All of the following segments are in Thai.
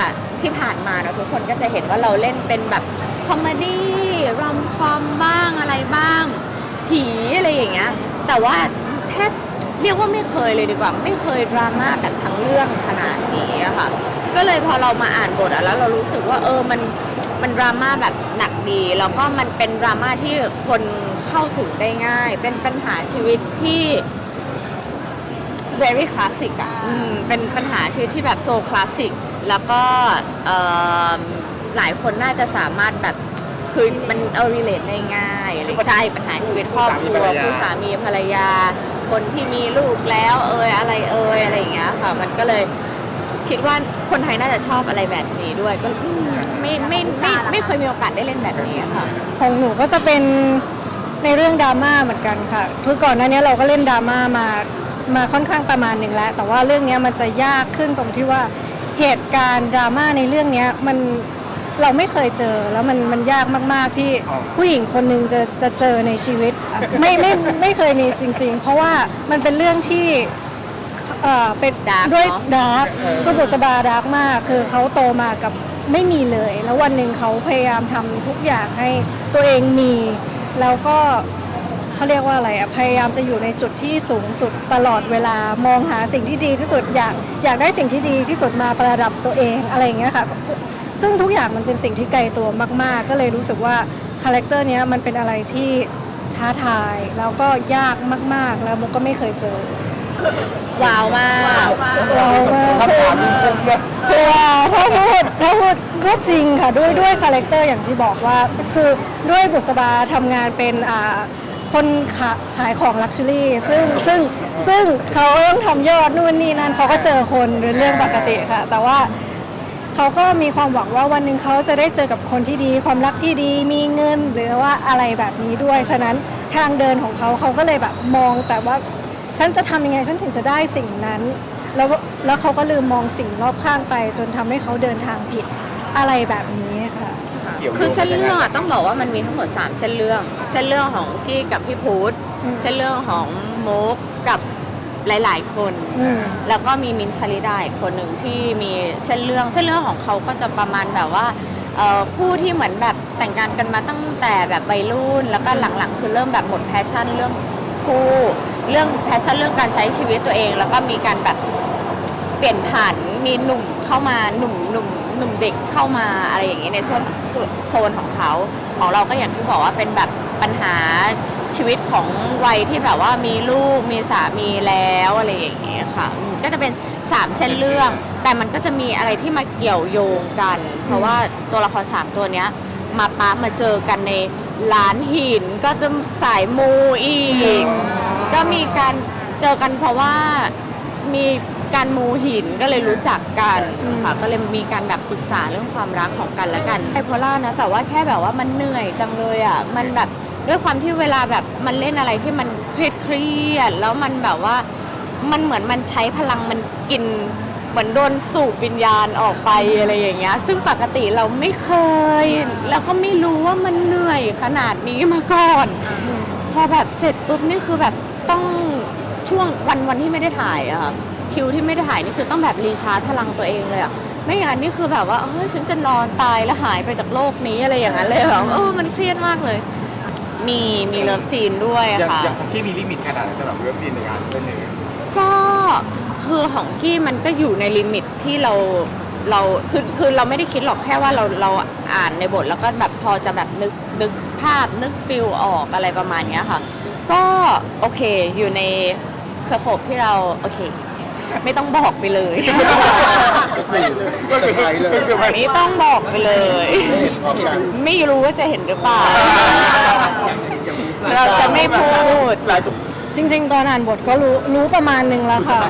อะที่ผ่านมาเนอะทุกคนก็จะเห็นว่าเราเล่นเป็นแบบคอมเมดี้รอมคอมบ้างอะไรบ้าง ผีอะไรอย่างเงี้ย แต่ว่าแทบเรียกว่าไม่เคยเลยดีกว่า ไม่เคยดราม่าแบบทั้งเรื่องขนาดนี้อะค่ะ ก็เลยพอเรามาอ่านบทอะแล้วเรารู้สึกว่าเออมันมันดราม่าแบบหนักดี แล้วก็มันเป็นดราม่าที่คนเข้าถึงได้ง่าย เป็นปัญหาชีวิตที่ very classic อะอืมเป็นปัญหาชีวิตที่แบบโซคลาสสิก แล้วก็เอิ่มหลายคนน่าจะสามารถแบบคือมันเออ relate ได้ง่ายอะไรอย่างเงี้ยใช่ปัญหาชีวิตครอบครัวคู่สามีภรรยา คนที่มีลูกแล้วเอยอะไรเอยอะไรอย่างเงี้ยค่ะ มันก็เลยคิดว่าคนไทยน่าจะชอบอะไรแบบนี้ด้วยก็อืมไม่ไม่ไม่ไม่ไม่เคยมีโอกาสได้เล่นแบบนี้ค่ะของหนูก็จะเป็นในเรื่องดราม่าเหมือนกันค่ะคือก่อนหน้านี้เราก็เล่นดราม่ามามาค่อนข้างประมาณหนึ่งแล้ว แต่ว่าเรื่องนี้มันจะยากขึ้นตรงที่ว่า เหตุการณ์ดราม่าในเรื่องนี้มันเราไม่เคยเจอแล้วมันมันยากมาก ๆ ที่ผู้หญิงคนหนึ่งจะจะเจอในชีวิต ไม่ไม่ไม่เคยมีจริง ๆ เพราะว่ามันเป็นเรื่องที่เอ่อเป็น Dark ด้วยเนอะ ดาร์กคือบุษบาดาร์กมาก คือเขาโตมากับไม่มีเลย แล้ววันหนึ่งเขาพยายามทำทุกอย่างให้ตัวเองมี แล้วก็ เขาเรียกว่าอะไรอะพยายามจะอยู่ในจุดที่สูงสุดตลอดเวลามองหาสิ่งที่ดีที่สุดอยากอยากได้สิ่งที่ดีที่สุดมาประดับตัวเองอะไรอย่างเงี้ยค่ะซึ่งทุกอย่างมันเป็นสิ่งที่ไกลตัวมาก ๆ ก็เลยรู้สึกว่าคาแรคเตอร์เนี้ยมันเป็นอะไรที่ท้าทายแล้วก็ยากมากๆ แล้วมุกก็ไม่เคยเจอว้าวมากว้าวมากคำถามมันคงเนี่ยคือว่าถ้าพูดถ้าพูดก็จริงค่ะด้วยด้วยคาแรคเตอร์อย่างที่บอกว่าคือด้วยบุษบาทำงานเป็นอ่า คนขาขายของลักชัวรี่ซึ่งซึ่งซึ่งเขาต้องทำยอดนู่นนี่นั่นเขาก็เจอคนเป็นเรื่องปกติค่ะ แต่ว่าเขาก็มีความหวังว่าวันหนึ่งเขาจะได้เจอกับคนที่ดี ความรักที่ดีมีเงินหรือว่าอะไรแบบนี้ด้วย ฉะนั้นทางเดินของเขาเขาก็เลยแบบมองแต่ว่าฉันจะทำยังไงฉันถึงจะได้สิ่งนั้น แล้วแล้วเขาก็ลืมมองสิ่งรอบข้างไป จนทำให้เขาเดินทางผิดอะไรแบบนี้ค่ะ เกี่ยวโยงคือเส้นเรื่องกัอะต้องบอกว่ามันมีทั้งหมด 3 เส้นเรื่อง เส้นเรื่องของกี้กับพี่พุทธอืมเส้นเรื่องของมุกกับหลาย ๆ คน อืม แล้วก็มีมินท์ชาลิดาอีกคนหนึ่งที่มีเส้นเรื่อง เส้นเรื่องของเขาก็จะประมาณแบบว่าเอ่อคู่ที่เหมือนแบบแต่งงานกันมาตั้งแต่แบบวัยรุ่น แล้วก็หลัง ๆ คือเริ่มแบบหมดแพชชั่นเรื่องคู่ เรื่องแพชชั่นเรื่องการใช้ชีวิตตัวเอง แล้วก็มีการแบบ เปลี่ยนผ่านมีหนุ่มเข้ามาหนุ่มหนุ่ม หนุ่มเด็กเข้ามาอะไรอย่างนี้ในโซนโซนโซนของเขา ของเราก็อย่างที่บอกว่าเป็นแบบปัญหาชีวิตของวัยที่แบบว่ามีลูกมีสามีแล้วอะไรอย่างเงี้ยค่ะอืมก็จะเป็นสามเส้นเรื่อง แต่มันก็จะมีอะไรที่มาเกี่ยวโยงกัน เพราะว่าตัวละครสามตัวเนี้ยมาป้ามาเจอกันในร้านหินก็จะสายมูอีก ก็มีการเจอกันเพราะว่ามี การมูหินก็เลยรู้จักกันค่ะก็เลยมีการแบบปรึกษาเรื่องความรักของกันและกันไบโพล่านะแต่ว่าแค่แบบว่ามันเหนื่อยจังเลยอะมันแบบด้วยความที่เวลาแบบมันเล่นอะไรที่มันเครียดเครียดแล้วมันแบบว่ามันเหมือนมันใช้พลังมันกินเหมือนโดนสูบวิญญาณออกไปอะไรอย่างเงี้ย ซึ่งปกติเราไม่เคย แล้วก็ไม่รู้ว่ามันเหนื่อยขนาดนี้มาก่อน พอแบบเสร็จปุ๊บนี่คือแบบต้องช่วงวันวันที่ไม่ได้ถ่ายอะค่ะ คิวที่ไม่ได้ถ่ายนี่คือต้องแบบรีชาร์จพลังตัวเองเลยอะไม่งั้นนี่คือแบบว่าเฮ้ยฉันจะนอนตายแล้วหายไปจากโลกนี้อะไรอย่างนั้นเลยแบบเออมันเครียดมากเลย มีมีเลิฟซีนด้วยอย่างค่ะอย่างของที่มีลิมิตขนาดไหนสำหรับเรื่องซีนในการเล่นอย่างเงี้ยก็คือของกี้มันก็อยู่ในลิมิตที่เราเราคือคือเราไม่ได้คิดหรอกแค่ว่าเราเราอ่านในบทแล้วก็แบบพอจะแบบนึกนึกภาพนึกฟิลออกอะไรประมาณเนี้ยค่ะ ก็โอเคอยู่ในสโคปที่เราโอเค ไม่ต้องบอกไปเลย ก็คือไปเลยก็คือไปไม่ต้องบอกไปเลย พร้อมกันไม่รู้ว่าจะเห็นหรือเปล่า เราจะไม่พูด หลายตัวจริง ๆ ตอนอ่านบทก็รู้รู้ประมาณหนึ่งแล้วค่ะ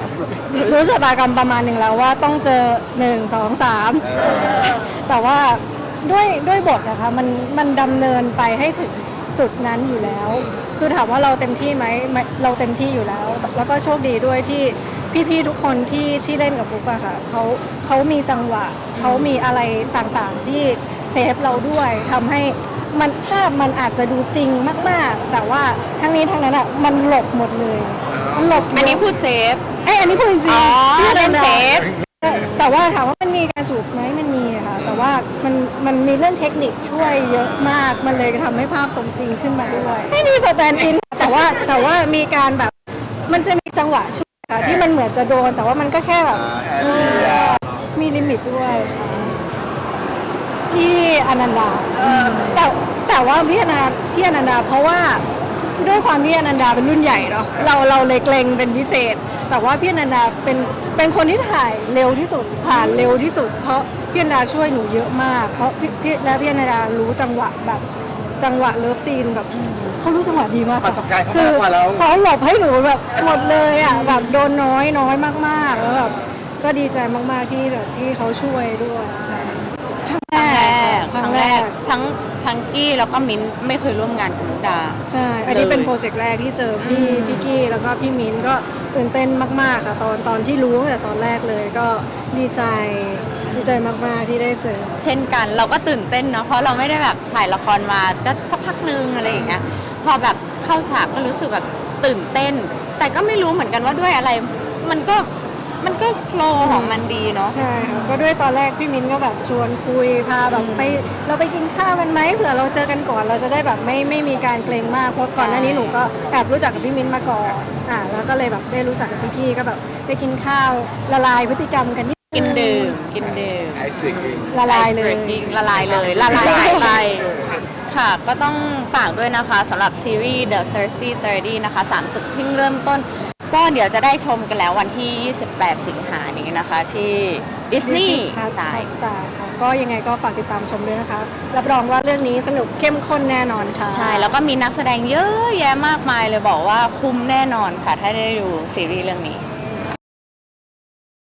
รู้ชะตากรรมประมาณหนึ่งแล้วว่าต้องเจอหนึ่งสองสามแต่ว่าด้วยด้วยบทนะคะมันมันดำเนินไปให้ถึงจุดนั้นอยู่แล้ว คือถามว่าเราเต็มที่ไหมไม่เราเต็มที่อยู่แล้ว แล้วก็โชคดีด้วยที่ พี่ๆทุกคนที่ที่เล่นกับปุ๊กอะค่ะเขาเขามีจังหวะเขามีอะไรต่างๆที่เซฟเราด้วยทำให้มันภาพมันอาจจะดูจริงมาก ๆ แต่ว่าทั้งนี้ทั้งนั้นอะมันหลบหมดเลยมันหลบอันนี้พูดเซฟ เอ้ยอันนี้พูดจริงอ๋อๆพี่เล่นเซฟแต่ว่าถามว่ามันมีการจูบไหมมันมันมันมีเรื่องเทคนิคช่วยเยอะมาก มันเลยทำให้ภาพสมจริงขึ้นมาด้วย ไม่มีสแตนด์อิน แต่ว่าแต่ว่ามีการแบบ มันจะมีจังหวะช่วย ค่ะที่มันเหมือนจะโดนแต่ว่ามันก็แค่แบบแอร์เชียร์มีลิมิตด้วยค่ะพี่อนันดาแต่แต่ว่าพี่อนันดาพี่อนันดาเพราะว่าด้วยความพี่อนันดาเป็นรุ่นใหญ่เนาะเราเราเลยเกรงเป็นพิเศษ แต่ว่าพี่อนันดาเป็นเป็นคนที่ถ่ายเร็วที่สุดผ่านเร็วที่สุด เพราะพี่อนันดาช่วยหนูเยอะมาก เพราะพี่พี่และพี่อนันดารู้จังหวะแบบจังหวะเลิฟซีนแบบ เขารู้จังหวะดีมากประสบการณ์เขาคืมากกว่าเรา เขาหลบให้หนูแบบหมดเลยอะแบบโดนน้อยน้อยมากๆแล้วแบบก็ดีใจมากๆที่แบบที่เขาช่วยด้วยใช่ครั้งแรกครั้งแรกทั้งทั้งกี้แล้วก็มิ้นไม่เคยร่วมงานกับมุกดา ใช่ อันนี้เลยเป็นโปรเจกต์แรกที่เจอพี่พี่กี้แล้วก็พี่มิ้นก็ตื่นเต้นมากๆค่ะ ตอนตอนที่รู้ตั้งแต่ตอนแรกเลยก็ดีใจดีใจมากๆที่ได้เจอ เช่นกันเราก็ตื่นเต้นเนาะเพราะเราไม่ได้แบบถ่ายละครมาก็สักพักนึงอะไรอย่างเงี้ย พอแบบเข้าฉากก็รู้สึกแบบตื่นเต้น แต่ก็ไม่รู้เหมือนกันว่าด้วยอะไร มันก็มันก็โฟลว์ของมันดีเนาะ ใช่ค่ะก็ด้วยตอนแรกพี่มิ้นก็แบบชวนคุยพาแบบไปเราไปกินข้าวกันไหมเผื่อเราเจอกันก่อนเราจะได้แบบไม่ไม่มีการเกรงมากเพราะก่อนหน้านี้หนูก็แอบรู้จักกับพี่มิ้นมาก่อนอ่าแล้วก็เลยแบบได้รู้จักกับพี่กี้ก็แบบไปกินข้าวละลายพฤติกรรมกันนิดกินดื่มกินดื่มไอซ์บรกกิ้งละลายเลย Ice breaking ละลายเลยละลายไป ค่ะ ก็ต้องฝากด้วยนะคะสำหรับซีรีส์ The Thirsty 30 นะคะสามสุดเพิ่งเริ่มต้น ก็เดี๋ยวจะได้ชมกันแล้ววันที่ 28 สิงหานี้นะคะ ที่ดิสนีย์พาสใช่สตาร์ค่ะก็ยังไงก็ฝากติดตามชมด้วยนะคะ รับรองว่าเรื่องนี้สนุกเข้มข้นแน่นอนค่ะ ใช่ แล้วก็มีนักแสดงเยอะแยะมากมายเลยบอกว่าคุ้มแน่นอนค่ะ ถ้าได้ดูซีรีส์เรื่องนี้